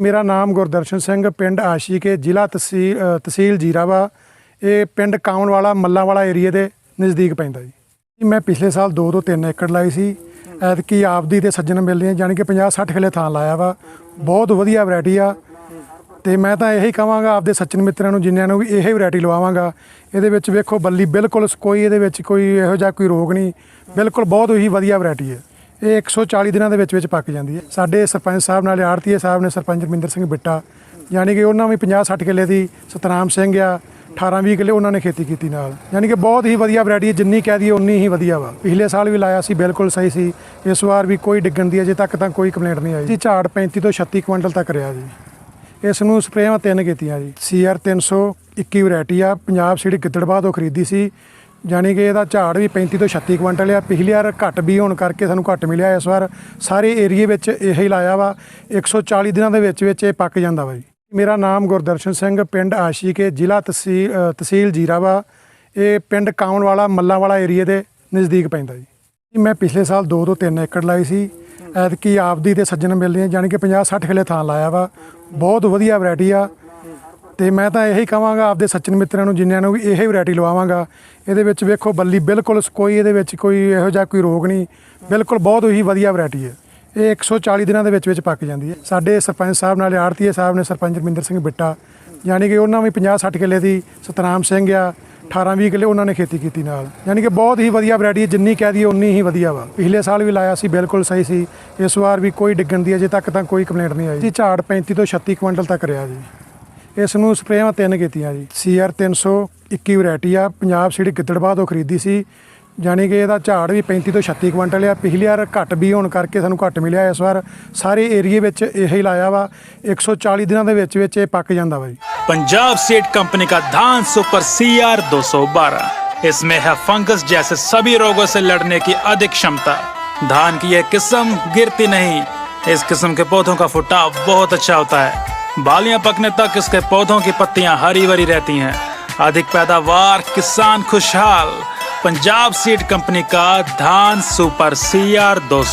ਮੇਰਾ ਨਾਮ ਗੁਰਦਰਸ਼ਨ ਸਿੰਘ ਪਿੰਡ ਆਸ਼ੀਕੇ ਜ਼ਿਲ੍ਹਾ ਤਹਿਸੀਲ ਅ, ਤਹਿਸੀਲ ਜੀਰਾਵਾ। ਇਹ ਪਿੰਡ ਕਾਉਣ ਵਾਲਾ ਮੱਲਾਂ ਵਾਲਾ ਏਰੀਆ ਦੇ ਨਜ਼ਦੀਕ ਪੈਂਦਾ ਜੀ। ਮੈਂ ਪਿਛਲੇ ਸਾਲ 2 ਤੋਂ 3 ਏਕੜ ਲਾਈ ਸੀ। ਐਤਕੀ ਆਪਦੀ ਤੇ ਸੱਜਣ ਮਿਲਦੀਆਂ ਜਾਣੀ ਕਿ 50 60 ਕਿੱਲੇ ਥਾਂ ਲਾਇਆ ਵਾ। ਬਹੁਤ ਵਧੀਆ ਵੈਰਾਈਟੀ ਆ। ਤੇ ਮੈਂ ਤਾਂ ਇਹੀ ਕਹਾਂਗਾ ਆਪਦੇ ਸੱਜਣ ਮਿੱਤਰਾਂ ਨੂੰ ਜਿੰਨਿਆਂ ਨੂੰ ਵੀ ਇਹੀ ਵੈਰਾਈਟੀ ਲਵਾਵਾਂਗਾ। ਇਹਦੇ ਵਿੱਚ ਵੇਖੋ ਬੱਲੀ ਬਿਲਕੁਲ ਕੋਈ ਇਹਦੇ ਵਿੱਚ ਕੋਈ ਇਹੋ ਜਿਹਾ ਕੋਈ ਰੋਗ ਨਹੀਂ। ਬਿਲਕੁਲ ਬਹੁਤ ਹੀ ਵਧੀਆ ਵੈਰਾਈਟੀ ਹੈ। ਇਹ 140 ਦਿਨਾਂ ਦੇ ਵਿੱਚ ਵਿੱਚ ਪੱਕ ਜਾਂਦੀ ਹੈ। ਸਾਡੇ ਸਰਪੰਚ ਸਾਹਿਬ ਨਾਲ ਆੜਤੀਏ ਸਾਹਿਬ ਨੇ ਸਰਪੰਚ ਰਮਿੰਦਰ ਸਿੰਘ ਬਿੱਟਾ, ਯਾਨੀ ਕਿ ਉਹਨਾਂ ਵੀ 50 60 ਕਿੱਲੇ ਦੀ ਸਤਨਾਮ ਸਿੰਘ ਆ 18 20 ਕਿੱਲੇ ਉਹਨਾਂ ਨੇ ਖੇਤੀ ਕੀਤੀ ਨਾਲ। ਯਾਨੀ ਕਿ ਬਹੁਤ ਹੀ ਵਧੀਆ ਵੈਰਾਈਟੀ ਜਿੰਨੀ ਕਹਿ ਦਈਏ ਉਨੀ ਹੀ ਵਧੀਆ ਵਾ। ਪਿਛਲੇ ਸਾਲ ਵੀ ਲਾਇਆ ਸੀ, ਬਿਲਕੁਲ ਸਹੀ ਸੀ। ਇਸ ਵਾਰ ਵੀ ਕੋਈ ਡਿੱਗਣ ਦੀ ਅਜੇ ਤੱਕ ਤਾਂ ਕੋਈ ਕੰਪਲੇਂਟ ਨਹੀਂ ਆਈ। ਜੀ, ਝਾੜ 35 ਤੋਂ 36 ਕੁਇੰਟਲ ਤੱਕ ਰਿਹਾ ਜੀ। ਇਸ ਨੂੰ ਸਪਰੇਆਂ ਤਿੰਨ ਕੀਤੀਆਂ ਜੀ। ਸੀਆਰ 321 ਵੈਰਾਈਟੀ ਆ। ਪੰਜਾਬ ਸੀਡ ਗਿੱਦੜਬਾਹ ਤੋਂ ਖਰੀਦੀ ਸੀ। ਯਾਨੀ ਕਿ ਇਹਦਾ ਝਾੜ ਵੀ 35 ਤੋਂ 36 ਕੁਇੰਟਲ ਆ। ਪਿਛਲੀ ਵਾਰ ਘੱਟ ਵੀ ਹੋਣ ਕਰਕੇ ਸਾਨੂੰ ਘੱਟ ਮਿਲਿਆ ਇਸ ਵਾਰ। ਸਾਰੇ ਏਰੀਏ ਵਿੱਚ ਇਹੀ ਲਾਇਆ ਵਾ। 140 ਦਿਨਾਂ ਦੇ ਵਿੱਚ ਵਿੱਚ ਇਹ ਪੱਕ ਜਾਂਦਾ ਵਾ ਜੀ। ਮੇਰਾ ਨਾਮ ਗੁਰਦਰਸ਼ਨ ਸਿੰਘ ਪਿੰਡ ਆਸ਼ੀਕੇ ਜ਼ਿਲ੍ਹਾ ਤਹਿਸੀਲ ਅ, ਤਹਿਸੀਲ ਜੀਰਾਵਾ ਇਹ ਪਿੰਡ ਕਾਉਣ ਵਾਲਾ ਮੱਲਾਂ ਵਾਲਾ ਏਰੀਏ ਦੇ ਨਜ਼ਦੀਕ ਪੈਂਦਾ ਜੀ। ਮੈਂ ਪਿਛਲੇ ਸਾਲ 2 ਤੋਂ 3 ਏਕੜ ਲਾਈ ਸੀ। ਐਤਕੀ ਆਪਦੀ ਤੇ ਸੱਜਣ ਮਿਲਦੇ ਜਾਣੀ ਕਿ 50 60 ਕਿੱਲੇ ਥਾਂ ਲਾਇਆ ਵਾ। ਬਹੁਤ ਵਧੀਆ ਵੈਰਾਈਟੀ ਆ। ਤੇ ਮੈਂ ਤਾਂ ਇਹੀ ਕਹਾਂਗਾ ਆਪਦੇ ਸੱਚਨ ਮਿੱਤਰਾਂ ਨੂੰ ਜਿੰਨਿਆਂ ਨੂੰ ਵੀ ਇਹੀ ਵੈਰਾਈਟੀ ਲਵਾਵਾਂਗਾ। ਇਹਦੇ ਵਿੱਚ ਵੇਖੋ ਬੱਲੀ ਬਿਲਕੁਲ ਕੋਈ ਇਹਦੇ ਵਿੱਚ ਕੋਈ ਇਹੋ ਜਿਹਾ ਕੋਈ ਰੋਗ ਨਹੀਂ। ਬਿਲਕੁਲ ਬਹੁਤ ਹੀ ਵਧੀਆ ਵੈਰਾਈਟੀ ਹੈ। ਇਹ 140 ਦਿਨਾਂ ਦੇ ਵਿੱਚ ਵਿੱਚ ਪੱਕ ਜਾਂਦੀ ਹੈ। ਸਾਡੇ ਸਰਪੰਚ ਸਾਹਿਬ ਨਾਲ ਆੜਤੀਏ ਸਾਹਿਬ ਨੇ ਸਰਪੰਚ ਰਮਿੰਦਰ ਸਿੰਘ ਬਿੱਟਾ, ਯਾਨੀ ਕਿ ਉਹਨਾਂ ਵੀ 50 60 ਕਿੱਲੇ ਦੀ ਸਤਨਾਮ ਸਿੰਘ ਆ 18 20 ਕਿੱਲੇ ਉਹਨਾਂ ਨੇ ਖੇਤੀ ਕੀਤੀ ਨਾਲ। ਯਾਨੀ ਕਿ ਬਹੁਤ ਹੀ ਵਧੀਆ ਵੈਰਾਈਟੀ ਹੈ, ਜਿੰਨੀ ਕਹਿ ਦਈਏ ਉਨੀ ਹੀ ਵਧੀਆ ਵਾ। ਪਿਛਲੇ ਸਾਲ ਵੀ ਲਾਇਆ ਸੀ, ਬਿਲਕੁਲ ਸਹੀ ਸੀ। ਇਸ ਵਾਰ ਵੀ ਕੋਈ ਡਿੱਗਣ ਦੀ ਅਜੇ ਤੱਕ ਤਾਂ ਕੋਈ ਕੰਪਲੇਂਟ ਨਹੀਂ ਆਈ। ਜੀ, ਝਾੜ 35 ਤੋਂ 36 ਕੁਇੰਟਲ ਤੱਕ ਰਿਹਾ ਜੀ। ਇਸ ਨੂੰ ਸਪਰੇਆਂ ਤਿੰਨ ਕੀਤੀਆਂ ਜੀ ਸੀਆਰ 321 ਵੈਰਾਈਟੀ ਆ ਪੰਜਾਬ ਸੀਡ ਗਿੱਦੜਬਾਹ ਤੋਂ ਖਰੀਦੀ ਸੀ ਯਾਨੀ ਕਿ ਇਹਦਾ ਝਾੜ ਵੀ 35 ਤੋਂ 36 ਕੁਇੰਟਲ ਆ ਪਿਛਲੀ ਵਾਰ ਘੱਟ ਵੀ ਹੋਣ ਕਰਕੇ ਸਾਨੂੰ ਘੱਟ ਮਿਲਿਆ ਇਸ ਵਾਰ ਸਾਰੇ ਏਰੀਏ ਵਿੱਚ ਇਹੀ ਲਾਇਆ ਵਾ 140 ਦਿਨਾਂ ਦੇ ਵਿੱਚ ਵਿੱਚ ਇਹ ਪੱਕ ਜਾਂਦਾ ਵਾ ਜੀ पंजाब सीड कंपनी का धान सुपर सी आर दो इसमें है फंगस जैसे सभी रोगों से लड़ने की अधिक क्षमता धान की यह किस्म गिरती नहीं इस किस्म के पौधों का फुटाव बहुत अच्छा होता है बालियां पकने तक इसके पौधों की पत्तियां हरी भरी रहती हैं अधिक पैदावार किसान खुशहाल पंजाब सीड कंपनी का धान सुपर सी आर दो